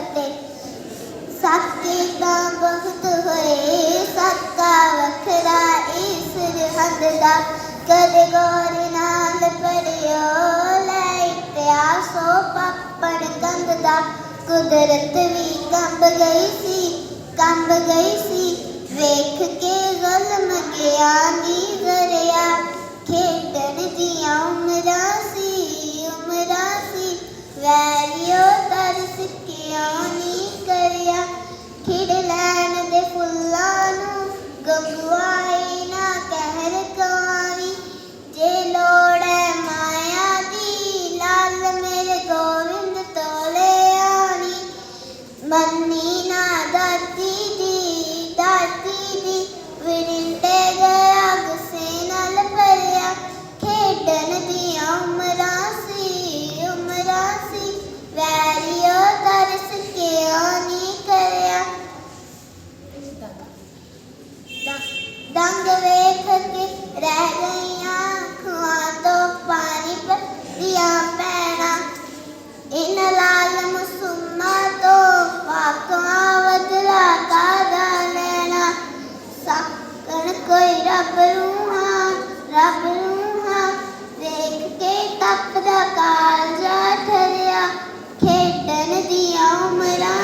ਫਤਿਹ ਸਾਕੇ ਤਾਂ ਬਹੁਤ ਹੋਏ ਸਾਕਾ ਵੱਖਰਾ ਇਸ ਸਰਹੰਦ ਦਾ। ਕਦੇ ਗੌਰ ਨਾਲ ਪੜਿਓ, ਲੈ ਇਤਿਹਾਸੋ ਪਾਪੜ ਕੰਦ ਦਾ। ਕੁਦਰਤ ਵੀ ਕੰਬ ਗਈ ਸੀ, ਕੰਬ ਗਈ ਮੰਨੀ ਨਾ ਦਾਤੀ ਦੀ ਦਾਤੀ ਦੀ ਵਿਰਿੰਟੇ ਗਿਆ ਗੁੱਸੇ ਨਾਲ ਭਰਿਆ। ਖੇਡਣ ਦੀਆਂ ਉਮਰਾਂ ਸੀ ਉਮਰਾਂ ਸੀ। ਵੈਰੀਓ ਤਰਸ ਕਿਉਂ ਨਹੀਂ ਕਰਿਆ? ਰੱਬ ਨੂੰ ਹਾਂ ਰੱਬ ਨੂੰ ਹਾਂ ਵੇਖ ਕੇ ਤਪਦਾ ਕਾਲਜਾ ਠਰਿਆ ਖੇਡਣ ਦੀਆਂ ਉਮਰਾਂ